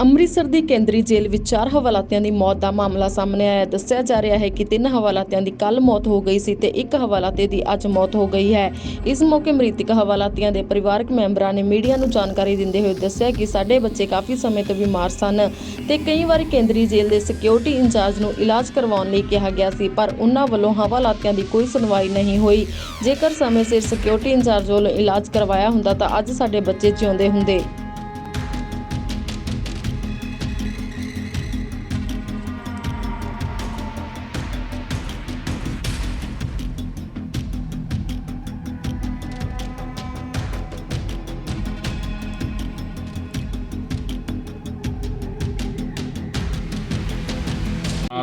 ਅੰਮ੍ਰਿਤਸਰ ਦੀ ਕੇਂਦਰੀ ਜੇਲ੍ਹ ਵਿੱਚ ਚਾਰ ਹਵਾਲਾਤੀਆਂ ਦੀ ਮੌਤ ਦਾ ਮਾਮਲਾ ਸਾਹਮਣੇ ਆਇਆ ਦੱਸਿਆ ਜਾ ਰਿਹਾ ਹੈ ਕਿ ਤਿੰਨ ਹਵਾਲਾਤੀਆਂ ਦੀ ਕੱਲ ਮੌਤ ਹੋ ਗਈ ਸੀ ਤੇ ਇੱਕ ਹਵਾਲਾਤੇ ਦੀ ਅੱਜ ਮੌਤ ਹੋ ਗਈ ਹੈ। ਇਸ ਮੌਕੇ ਮ੍ਰਿਤਕ ਹਵਾਲਾਤੀਆਂ ਦੇ ਪਰਿਵਾਰਕ ਮੈਂਬਰਾਂ ਨੇ ਮੀਡੀਆ ਨੂੰ ਜਾਣਕਾਰੀ ਦਿੰਦੇ ਹੋਏ ਦੱਸਿਆ ਕਿ ਸਾਡੇ ਬੱਚੇ ਕਾਫੀ ਸਮੇਂ ਤੋਂ ਬਿਮਾਰ ਸਨ ਤੇ ਕਈ ਵਾਰ ਕੇਂਦਰੀ ਜੇਲ੍ਹ ਦੇ ਸਿਕਿਉਰਿਟੀ ਇੰਚਾਰਜ ਨੂੰ ਇਲਾਜ ਕਰਵਾਉਣ ਲਈ ਕਿਹਾ ਗਿਆ ਸੀ, ਪਰ ਉਹਨਾਂ ਵੱਲੋਂ ਹਵਾਲਾਤੀਆਂ ਦੀ ਕੋਈ ਸੁਣਵਾਈ ਨਹੀਂ ਹੋਈ। ਜੇਕਰ ਸਮੇਂ ਸਿਰ ਸਿਕਿਉਰਿਟੀ ਇੰਚਾਰਜ ਵੱਲੋਂ ਇਲਾਜ ਕਰਵਾਇਆ ਹੁੰਦਾ ਤਾਂ ਅੱਜ ਸਾਡੇ ਬੱਚੇ ਜਿਉਂਦੇ ਹੁੰਦੇ।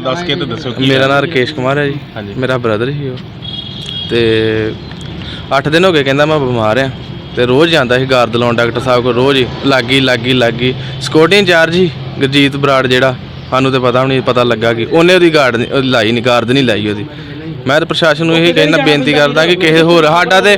ਦੱਸ ਕੇ ਤੇ ਦੱਸੋ ਕੀ ਮੇਰਾ ਨਾਮ ਰਕੇਸ਼ ਕੁਮਾਰ ਹੈ ਜੀ। ਹਾਂਜੀ। ਮੇਰਾ ਬ੍ਰਦਰ ਹੀ ਉਹ। ਤੇ 8 ਦਿਨ ਹੋ ਗਏ ਕਹਿੰਦਾ ਮੈਂ ਬਿਮਾਰ ਆ। ਤੇ ਰੋਜ਼ ਜਾਂਦਾ ਸੀ ਗਾਰਦ ਲਾਉਣ ਡਾਕਟਰ ਸਾਹਿਬ ਕੋਲ ਰੋਜ਼ ਹੀ ਲੱਗੀ ਲੱਗੀ ਲੱਗੀ। ਸਿਕਿਉਰਟੀ ਇੰਚਾਰਜ ਹੀ ਗੁਰਜੀਤ ਬਰਾੜ ਜਿਹੜਾ ਸਾਨੂੰ ਤੇ ਪਤਾ ਵੀ ਨਹੀਂ ਪਤਾ ਲੱਗਾ ਕਿ ਉਹਨੇ ਉਹਦੀ ਗਾਰਡ ਨਹੀਂ- ਉਹ ਲਾਈ ਨਹੀਂ ਗਾਰਦ ਨਹੀਂ ਲਾਈ ਉਹਦੀ। ਮੈਂ ਤਾਂ ਪ੍ਰਸ਼ਾਸਨ ਨੂੰ ਇਹ ਕਹਿਣਾ ਬੇਨਤੀ ਕਰਦਾ ਕਿ ਕਿਸੇ ਹੋਰ ਸਾਡਾ ਤੇ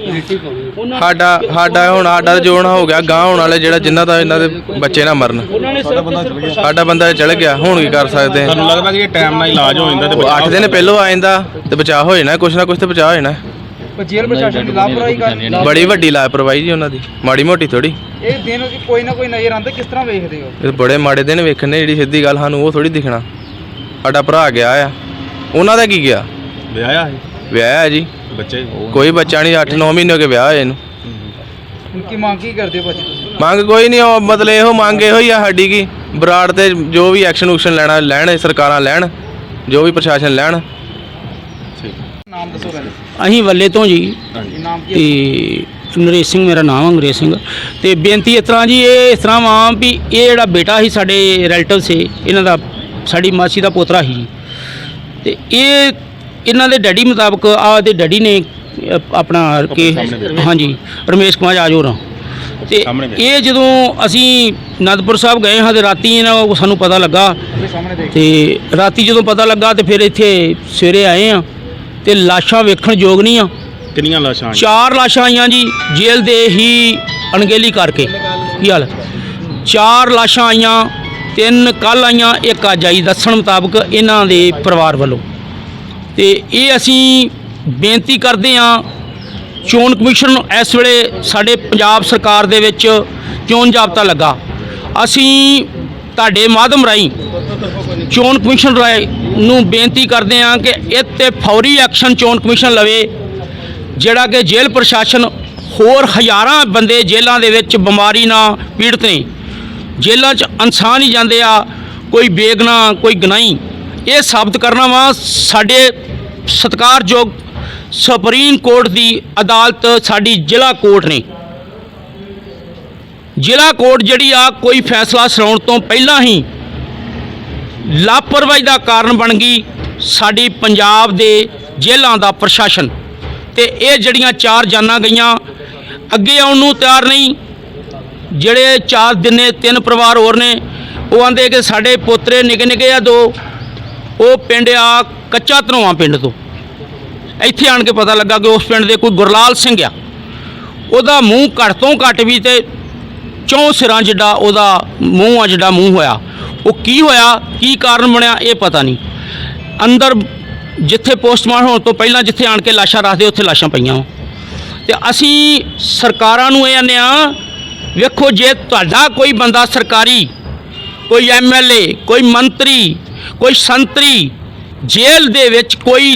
ਸਾਡਾ ਸਾਡਾ ਹੁਣ ਸਾਡਾ ਜੋ ਹੋਣਾ ਹੋ ਗਿਆ ਗਾਂ ਹੋਣ ਵਾਲੇ ਜਿਹੜਾ ਜਿਨ੍ਹਾਂ ਦਾ ਇਹਨਾਂ ਦੇ ਬੱਚੇ ਨਾ ਮਰਨ। ਸਾਡਾ ਬੰਦਾ ਚਲ ਗਿਆ। ਸਾਡਾ ਬੰਦਾ ਚਲ ਗਿਆ ਹੁਣ ਕੀ ਕਰ ਸਕਦੇ ਆ ਤੁਹਾਨੂੰ ਲੱਗਦਾ ਕਿ ਇਹ ਟਾਈਮ ਨਾਲ ਇਲਾਜ ਹੋ ਜਾਂਦਾ ਤੇ ਉਹ 8 ਦਿਨ ਪਹਿਲੋਂ ਆ ਜਾਂਦਾ ਤੇ ਬਚਾਅ ਹੋ ਜਾਣਾ ਕੁਛ ਨਾ ਕੁਛ ਤੇ ਬਚਾਅ ਹੋ ਜਾਣਾ। ਪਰ ਜੇਲ੍ਹ ਪ੍ਰਸ਼ਾਸਨ ਦੀ ਲਾਪਰਵਾਹੀ ਕਰ ਬੜੀ ਵੱਡੀ ਲਾਪਰਵਾਹੀ ਜੀ ਉਹਨਾਂ ਦੀ ਮਾੜੀ ਮੋਟੀ ਥੋੜੀ ਇਹ ਦਿਨ ਦੀ ਕੋਈ ਨਾ ਕੋਈ ਨਜ਼ਰ ਆਉਂਦਾ ਕਿਸ ਤਰ੍ਹਾਂ ਵੇਖਦੇ ਹੋ? ਇਹ ਬੜੇ ਮਾੜੇ ਦਿਨ ਵੇਖਣੇ ਜਿਹੜੀ ਸਿੱਧੀ ਗੱਲ ਸਾਨੂੰ ਉਹ ਥੋੜੀ ਦਿਖਣਾ। ਸਾਡਾ ਭਰਾ ਗਿਆ ਆ। ਉਹਨਾਂ ਦਾ ਕੀ ਗਿਆ? ਵਿਆਹਿਆ ਹੈ ਵਿਆਹ ਹੈ ਜੀ। ਬੱਚੇ ਕੋਈ ਬੱਚਾ ਨਹੀਂ 8-9 ਮਹੀਨੇ ਹੋ ਗਏ ਵਿਆਹ ਹੋਏ ਹੁਣ ਕੀ ਮੰਗ ਕੀ ਕਰਦੇ ਹੋ ਭਾਜੀ ਤੁਸੀਂ? ਮੰਗ ਕੋਈ ਨਹੀਂ ਉਹ ਮਤਲਬ ਇਹੋ ਮੰਗ ਇਹੋ ਹੀ ਆ ਸਾਡੀ ਕੀ ਬਰਾੜ ਤੇ ਜੋ ਵੀ ਐਕਸ਼ਨ ਉਕਸ਼ਨ ਲੈਣਾ ਲੈਣ ਸਰਕਾਰਾਂ ਲੈਣ ਜੋ ਵੀ ਪ੍ਰਸ਼ਾਸਨ ਲੈਣ। ਨਾਮ ਦੱਸੋ ਪਹਿਲੇ ਅਸੀਂ ਵੱਲੇ ਤੋਂ ਜੀ ਹਾਂਜੀ। ਨਾਮ ਕੀ ਹੈ? ਤੇ ਨਰੇਸ਼ ਸਿੰਘ ਮੇਰਾ ਨਾਮ ਅੰਗਰੇਜ਼ ਸਿੰਘ। ਤੇ ਬੇਨਤੀ ਇਸ ਤਰ੍ਹਾਂ ਜੀ ਇਹ ਇਸ ਤਰ੍ਹਾਂ ਵਾ ਵੀ ਇਹ ਜਿਹੜਾ ਬੇਟਾ ਸੀ ਸਾਡੇ ਰਿਲੇਟਿਵ ਸੀ ਇਹਨਾਂ ਦਾ ਸਾਡੀ ਮਾਸੀ ਦਾ ਪੋਤਰਾ ਸੀ ਜੀ। ਤੇ ਇਹ ਇਹਨਾਂ ਦੇ ਡੈਡੀ ਮੁਤਾਬਕ ਆ ਦੇ ਡੈਡੀ ਨੇ ਅ, ਆਪਣਾ ਕਿ। ਹਾਂਜੀ ਰਮੇਸ਼ ਕੁਮਾਰ ਆਜੋ ਰਾਂ ਤੇ। ਇਹ ਜਦੋਂ ਅਸੀਂ ਅਨੰਦਪੁਰ ਸਾਹਿਬ ਗਏ ਹਾਂ ਤੇ ਰਾਤੀ ਇਹਨਾਂ ਨੂੰ ਸਾਨੂੰ ਪਤਾ ਲੱਗਾ। ਤੇ ਰਾਤੀ ਜਦੋਂ ਪਤਾ ਲੱਗਾ ਤੇ ਫਿਰ ਇੱਥੇ ਸਵੇਰੇ ਆਏ ਆ ਤੇ ਲਾਸ਼ਾਂ ਵੇਖਣ ਯੋਗ ਨਹੀਂ ਆ ਕਿੰਨੀਆਂ ਲਾਸ਼ਾਂ ਆਈਆਂ? ਚਾਰ ਲਾਸ਼ਾਂ ਆਈਆਂ ਜੀ ਜੇਲ੍ਹ ਦੇ ਹੀ ਅਣਗਹਿਲੀ ਕਰਕੇ। ਕੀ ਹਾਲ? ਚਾਰ ਲਾਸ਼ਾਂ ਆਈਆਂ ਤਿੰਨ ਕੱਲ ਆਈਆਂ ਇੱਕ ਅੱਜ ਆਈ। ਦੱਸਣ ਮੁਤਾਬਕ ਇਹਨਾਂ ਦੇ ਪਰਿਵਾਰ ਵੱਲੋਂ। ਤੇ ਇਹ ਅਸੀਂ ਬੇਨਤੀ ਕਰਦੇ ਹਾਂ, ਚੋਣ ਕਮਿਸ਼ਨ ਨੂੰ ਇਸ ਵੇਲੇ ਸਾਡੇ ਪੰਜਾਬ ਸਰਕਾਰ ਦੇ ਵਿੱਚ ਚੋਣ ਜਾਬਤਾ ਲੱਗਾ। ਅਸੀਂ ਤੁਹਾਡੇ ਮਾਧਮ ਰਾਹੀਂ ਚੋਣ ਕਮਿਸ਼ਨ ਰਾਏ ਨੂੰ ਬੇਨਤੀ ਕਰਦੇ ਹਾਂ ਕਿ ਇਹ 'ਤੇ ਫੌਰੀ ਐਕਸ਼ਨ ਚੋਣ ਕਮਿਸ਼ਨ ਲਵੇ, ਜਿਹੜਾ ਕਿ ਜੇਲ੍ਹ ਪ੍ਰਸ਼ਾਸਨ ਹੋਰ ਹਜ਼ਾਰਾਂ ਬੰਦੇ ਜੇਲ੍ਹਾਂ ਦੇ ਵਿੱਚ ਬਿਮਾਰੀ ਨਾਲ ਪੀੜਤ ਨੇ। ਜੇਲ੍ਹਾਂ 'ਚ ਇਨਸਾਨ ਹੀ ਜਾਂਦੇ ਆ, ਕੋਈ ਬੇਗਨਾ, ਕੋਈ ਗਨਾਈ ਇਹ ਸਾਬਤ ਕਰਨਾ ਵਾ, ਸਾਡੇ ਸਤਿਕਾਰਯੋਗ ਸੁਪਰੀਮ ਕੋਰਟ ਦੀ ਅਦਾਲਤ ਸਾਡੀ ਜ਼ਿਲ੍ਹਾ ਕੋਰਟ ਨੇ। ਜ਼ਿਲ੍ਹਾ ਕੋਰਟ ਜਿਹੜੀ ਆ, ਕੋਈ ਫੈਸਲਾ ਸੁਣਾਉਣ ਤੋਂ ਪਹਿਲਾਂ ਹੀ ਲਾਪਰਵਾਹੀ ਦਾ ਕਾਰਨ ਬਣ ਗਈ ਸਾਡੀ ਪੰਜਾਬ ਦੇ ਜੇਲ੍ਹਾਂ ਦਾ ਪ੍ਰਸ਼ਾਸਨ। ਤੇ ਇਹ ਜਿਹੜੀਆਂ ਚਾਰ ਜਾਨਾਂ ਗਈਆਂ, ਅੱਗੇ ਆਉਣ ਨੂੰ ਤਿਆਰ ਨਹੀਂ, ਜਿਹੜੇ ਚਾਰ ਦਿਨੇ ਤਿੰਨ ਪਰਿਵਾਰ ਹੋਰ ਨੇ, ਉਹ ਆਂਦੇ ਕਿ ਸਾਡੇ ਪੋਤਰੇ ਨਿੱਕੇ ਨਿੱਕੇ ਆ ਦੋ ਉਹ ਪਿੰਡ ਆ ਕੱਚਾ ਧਨੋਆ ਪਿੰਡ ਤੋਂ। ਇੱਥੇ ਆਣ ਕੇ ਪਤਾ ਲੱਗਾ ਕਿ ਉਸ ਪਿੰਡ ਦੇ ਕੋਈ ਗੁਰਲਾਲ ਸਿੰਘ ਆ। ਉਹਦਾ ਮੂੰਹ ਘੱਟ ਤੋਂ ਘੱਟ ਵੀ ਤੇ ਚੌਂ ਸਿਰਾਂ ਜਿੱਡਾ ਉਹਦਾ ਮੂੰਹ ਆ ਜਿਹੜਾ ਮੂੰਹ ਹੋਇਆ। ਉਹ ਕੀ ਹੋਇਆ, ਕੀ ਕਾਰਨ ਬਣਿਆ, ਇਹ ਪਤਾ ਨਹੀਂ। ਅੰਦਰ ਜਿੱਥੇ ਪੋਸਟਮਾਰਟਮ ਹੋਣ ਤੋਂ ਪਹਿਲਾਂ ਜਿੱਥੇ ਆਣ ਕੇ ਲਾਸ਼ਾਂ ਰੱਖਦੇ, ਉੱਥੇ ਲਾਸ਼ਾਂ ਪਈਆਂ ਵਾਂ। ਤੇ ਅਸੀਂ ਸਰਕਾਰਾਂ ਨੂੰ ਇਹ ਆਨੇ ਆ, ਵੇਖੋ ਜੇ ਤੁਹਾਡਾ ਕੋਈ ਬੰਦਾ ਸਰਕਾਰੀ, ਕੋਈ ਐਮਐਲਏ ਕੋਈ ਮੰਤਰੀ ਕੋਈ ਸੰਤਰੀ ਜੇਲ੍ਹ ਦੇ ਵਿੱਚ ਕੋਈ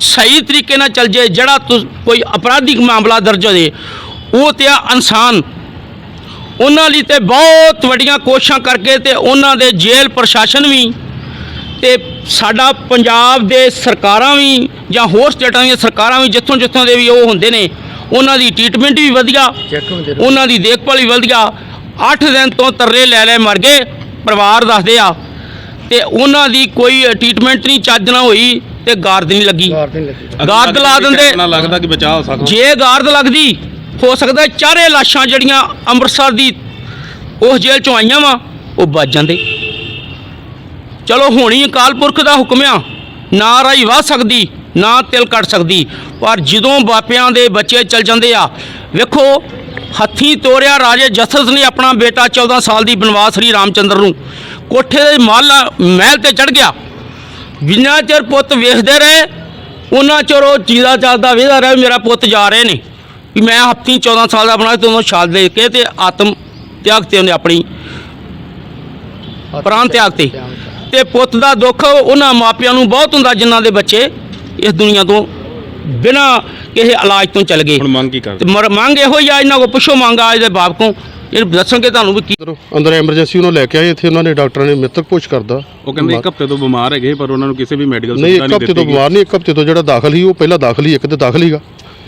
ਸਹੀ ਤਰੀਕੇ ਨਾਲ ਚੱਲ ਜੇ ਜਿਹੜਾ ਕੋਈ ਅਪਰਾਧਿਕ ਮਾਮਲਾ ਦਰਜ ਹੋ ਜੇ ਉਹ ਤੇ ਆ ਇਨਸਾਨ। ਉਹਨਾਂ ਲਈ ਤੇ ਬਹੁਤ ਵੱਡੀਆਂ ਕੋਸ਼ਿਸ਼ਾਂ ਕਰਕੇ ਤੇ ਉਹਨਾਂ ਦੇ ਜੇਲ੍ਹ ਪ੍ਰਸ਼ਾਸਨ ਵੀ ਤੇ ਸਾਡਾ ਪੰਜਾਬ ਦੇ ਸਰਕਾਰਾਂ ਵੀ ਜਾਂ ਹੋਰ ਸਟੇਟਾਂ ਦੀਆਂ ਸਰਕਾਰਾਂ ਵੀ ਜਿੱਥੋਂ ਜਿੱਥੋਂ ਦੇ ਵੀ ਉਹ ਹੁੰਦੇ ਨੇ ਉਹਨਾਂ ਦੀ ਟ੍ਰੀਟਮੈਂਟ ਵੀ ਵਧੀਆ ਉਹਨਾਂ ਦੀ ਦੇਖਭਾਲ ਵੀ ਵਧੀਆ। 8 ਦਿਨ ਤੋਂ ਤਰਲੇ ਲੈ ਲੈ ਮਰ ਗਏ ਪਰਿਵਾਰ ਦੱਸਦੇ ਆ ਤੇ ਉਹਨਾਂ ਦੀ ਕੋਈ ਟ੍ਰੀਟਮੈਂਟ ਨਹੀਂ ਚੱਜ ਨਾਲ ਹੋਈ ਤੇ ਗਾਰਦ ਨਹੀਂ ਲੱਗੀ। ਗਾਰਦ ਲਾ ਦਿੰਦੇ। ਨਾ ਲੱਗਦਾ ਕਿ ਬਚਾਅ ਹੋ ਸਕਦਾ। ਜੇ ਗਾਰਦ ਲੱਗਦੀ ਹੋ ਸਕਦਾ ਚਾਰੇ ਲਾਸ਼ਾਂ ਜਿਹੜੀਆਂ ਅੰਮ੍ਰਿਤਸਰ ਦੀ ਉਸ ਜੇਲ੍ਹ ਚੋਂ ਆਈਆਂ ਵਾ ਉਹ ਬਚ ਜਾਂਦੇ। ਚਲੋ ਹੋਣੀ ਅਕਾਲ ਪੁਰਖ ਦਾ ਹੁਕਮ ਆ ਨਾ ਰਾਈ ਵਾਹ ਸਕਦੀ ਨਾ ਤਿਲ ਕੱਟ ਸਕਦੀ ਪਰ ਜਦੋਂ ਬਾਪਿਆਂ ਦੇ ਬੱਚੇ ਚਲ ਜਾਂਦੇ ਆ ਵੇਖੋ ਹੱਥੀਂ ਤੋਰਿਆ ਰਾਜੇ ਜਸਸ ਨੇ ਆਪਣਾ ਬੇਟਾ 14 ਸਾਲ ਦੀ ਬਨਵਾਸ ਸ੍ਰੀ ਰਾਮਚੰਦਰ ਨੂੰ। ਕੋਠੇ ਦੇ ਮਹਲ ਮਹਿਲ ਤੇ ਚੜ ਗਿਆ। ਜਿੰਨਾ ਚਿਰ ਪੁੱਤ ਵੇਖਦੇ ਰਹੇ ਉਹਨਾਂ ਚਿਰ ਉਹ ਚੀਜ਼ਾ ਚੱਲਦਾ ਵੇਖਦਾ ਰਿਹਾ ਮੇਰਾ ਪੁੱਤ ਜਾ ਰਹੇ ਨੇ। ਵੀ ਮੈਂ ਹੱਥੀਂ 14 ਸਾਲ ਦਾ ਬਣਾ ਤੇ ਉਹਨੂੰ ਛਾਲ ਦੇ ਕੇ ਤੇ ਆਤਮ ਤਿਆਗ ਤੇ ਉਹਨੇ ਆਪਣੀ ਪ੍ਰਾਣ ਤਿਆਗ ਤੇ। ਤੇ ਪੁੱਤ ਦਾ ਦੁੱਖ ਉਹਨਾਂ ਮਾਪਿਆਂ ਨੂੰ ਬਹੁਤ ਹੁੰਦਾ ਜਿਨ੍ਹਾਂ ਦੇ ਬੱਚੇ ਇਸ ਦੁਨੀਆ ਤੋਂ ਬਿਨਾਂ ਕਿਸੇ ਇਲਾਜ ਤੋਂ ਚਲ ਗਏ। ਹੁਣ ਮੰਗ ਕੀ ਕਰਦੇ? ਮੰਗ ਇਹੋ ਹੀ ਆ ਇਹਨਾਂ ਕੋ ਪੁੱਛੋ ਮੰਗ ਆ ਇਹਦੇ ਬਾਪ ਕੋ ਇਹ ਦੱਸਣਗੇ ਤੁਹਾਨੂੰ ਵੀ ਕੀ ਅੰਦਰ- ਅੰਦਰ ਐਮਰਜੈਂਸੀ ਉਹਨੂੰ ਲੈ ਕੇ ਆਏ ਇੱਥੇ ਉਹਨਾਂ ਨੇ ਡਾਕਟਰਾਂ ਨੇ ਮ੍ਰਿਤਕ ਪੁੱਛ ਕਰਦਾ ਉਹ ਕਹਿੰਦੇ ਇੱਕ ਹਫ਼ਤੇ ਤੋਂ ਬਿਮਾਰ ਹੈਗੇ ਪਰ ਉਹਨਾਂ ਨੂੰ ਕਿਸੇ ਵੀ ਮੈਡੀਕਲ ਨਹੀਂ ਸੁਵਿਧਾ ਇੱਕ ਨਹੀਂ ਹਫ਼ਤੇ ਤੋਂ ਦਿੱਤੀ ਗਈ। ਬਿਮਾਰ ਨਹੀਂ ਇੱਕ ਹਫ਼ਤੇ ਤੋਂ ਜਿਹੜਾ ਦਾਖਲ ਸੀ ਉਹ ਪਹਿਲਾਂ ਦਾਖਲ ਹੀ ਇੱਕ ਤੇ ਦਾਖਲ ਹੀਗਾ।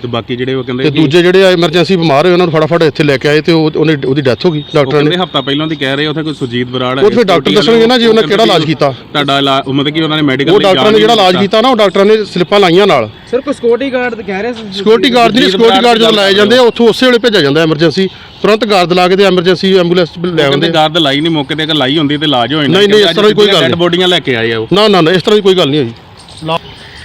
ਤੇ ਬਾਕੀ ਜਿਹੜੇ ਉਹ ਕਹਿੰਦੇ ਤੇ ਕਿ- ਦੂਜੇ ਜਿਹੜੇ ਐਮਰਜੈਂਸੀ ਬਿਮਾਰ ਹੋਏ ਉਹਨਾਂ ਨੂੰ ਫਟਾਫਟ ਇੱਥੇ ਲੈ ਕੇ ਆਏ ਤੇ ਉਹ ਉਹਨੇ ਉਹਦੀ ਡੈਥ ਹੋ ਗਈ ਡਾਕਟਰਾਂ ਨੇ। ਹਫ਼ਤਾ ਪਹਿਲਾਂ ਦੀ ਕਹਿ ਰਹੇ ਉੱਥੇ ਕੋਈ ਸੁਜੀਤ ਬਰਾੜ ਉਹ ਫਿਰ ਡਾਕਟਰ ਦੱਸਣਗੇ ਨਾ ਜੀ ਉਹਨਾਂ ਕਿਹੜਾ ਇਲਾਜ ਕੀਤਾ। ਤੁਹਾਡਾ ਇਲਾਜ ਮਤਲਬ ਕਿ ਉਹਨਾਂ ਨੇ ਮੈਡੀਕਲ ਉਹ ਡਾਕਟਰਾਂ ਨੇ ਜਿਹੜਾ ਇਲਾਜ ਕੀਤਾ। ਨਾ ਉਹ ਡਾਕਟਰਾਂ ਨੇ ਸਲਿੱਪਾਂ ਲਾਈਆਂ ਨਾਲ। ਸਰ ਕੋਈ ਸਿਕਿਉਰਿਟੀ ਗਾਰਡ ਕਹਿ ਰਹੇ ਸੀ ਸਿਕਿਉਰਿਟੀ ਗਾਰਡ ਨਹੀਂ ਸਿਕਿਉਰਿਟੀ ਗਾਰਡ ਜਦੋਂ ਲਾਏ ਜਾਂਦੇ ਆ ਉੱਥੋਂ ਉਸੇ ਵੇਲੇ ਭੇਜਿਆ ਜਾਂਦਾ ਐਮਰਜੈਂਸੀ ਤੁਰੰਤ ਗਾਰਡ ਲਾ ਕੇ ਤੇ ਐਮਰਜੈਂਸੀ ਐਂਬੂਲੈਂਸ ਲੈ ਆਉਂਦੇ। ਗਾਰਡ ਲਾਈ ਨਹੀਂ ਮੌਕੇ ਤੇ ਅਗਰ ਲਾਈ ਹੁੰਦੀ ਤੇ ਇਲਾਜ ਹੋ ਜਾਣਾ ਨਹੀਂ, ਨਹੀਂ, ਇਸ ਤਰ੍ਹਾਂ ਦੀ ਕੋਈ ਗੱਲ ਨਹੀਂ। ਬੋਡੀਆਂ ਲੈ ਕੇ ਆਏ ਆ ਉਹ। ਨਾ ਨਾ ਨਾ ਇਸ ਤਰ੍ਹਾਂ ਦੀ ਕੋਈ ਗੱਲ ਨਹੀਂ ਹੋਈ।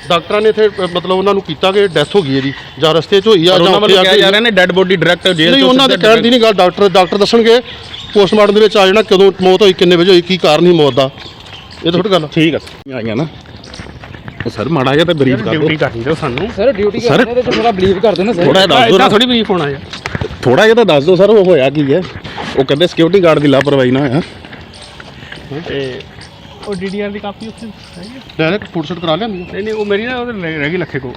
ਡਾਕਟਰਾਂ ਨੇ ਇੱਥੇ ਅ, ਮਤਲਬ ਉਹਨਾਂ ਨੂੰ ਕੀਤਾ ਕਿ ਡੈਥ ਹੋ ਗਈ ਇਹਦੀ ਜਾਂ ਰਸਤੇ 'ਚ ਹੋਈ ਆ ਜਾਂ ਉਹਨਾਂ ਉੱਥੇ ਵੱਲੋਂ ਆ ਕਿਹਾ ਕੇ ਜਾ ਰਿਹਾ ਨੇ ਡੈਡ ਬੋਡੀ ਡਾਇਰੈਕਟ ਜੇਲ੍ਹ ਨਹੀਂ ਤੋਂ ਉਹਨਾਂ ਦੇ ਸਿੱਧਾ ਕਹਿਣ ਦੀ ਨਹੀਂ ਗੱਲ ਡਾਕਟਰ ਡਾਕਟਰ ਦੱਸਣਗੇ ਪੋਸਟਮਾਰਟਮ ਦੇ ਵਿੱਚ ਆ ਜਾਣਾ ਕਦੋਂ ਮੌਤ ਹੋਈ ਕਿੰਨੇ ਵਜੇ ਹੋਈ ਕੀ ਕਾਰਨ ਸੀ ਮੌਤ ਦਾ। ਇਹ ਤਾਂ ਥੋੜੀ ਗੱਲ ਆ। ਠੀਕ ਆ ਆਈਆਂ ਨਾ। ਉਹ ਸਰ ਮਾੜਾ ਜਿਹਾ ਤਾਂ ਬਰੀਫ ਕਰ ਦਿਓ। ਕਰਨੀ ਦਿਓ ਸਾਨੂੰ। ਸਰ ਡਿਊਟੀ Sir- ਕਰਦੇ ਤੇ ਥੋੜਾ ਬਲੀਵ ਕਰਦੇ ਨਾ ਸਰ। ਥੋੜਾ ਜਿਹਾ ਦੱਸ ਦਿਓ ਨਾ। ਥੋੜੀ ਬਰੀਫ ਹੋਣਾ ਯਾਰ ਥੋੜਾ ਜਿਹਾ ਤਾਂ ਦੱਸ ਦਿਓ ਸਰ ਉਹ ਹੋਇਆ ਕੀ ਹੈ? ਉਹ ਕਹਿੰਦੇ ਸਿਕਿਉਰਿਟੀ ਗਾਰਡ ਦੀ ਲਾਪਰਵਾਹੀ ਨਾ ਹੋਇਆ। ਤੇ ਉਹ ਡੀਡੀਆਰ ਦੀ ਕਾਪੀ ਉੱਥੇ ਹੈਗੀ ਆ? ਡਾਇਰੈਕਟ ਫੋਟੋ ਸ਼ੂਟ ਕਰਾ ਲਿਆਂਦੀ ਨਹੀਂ ਨਹੀਂ ਉਹ ਮੇਰੀ ਨਾ ਉਹਦੇ ਰਹਿ ਗਈ ਲੱਖੇ ਕੋ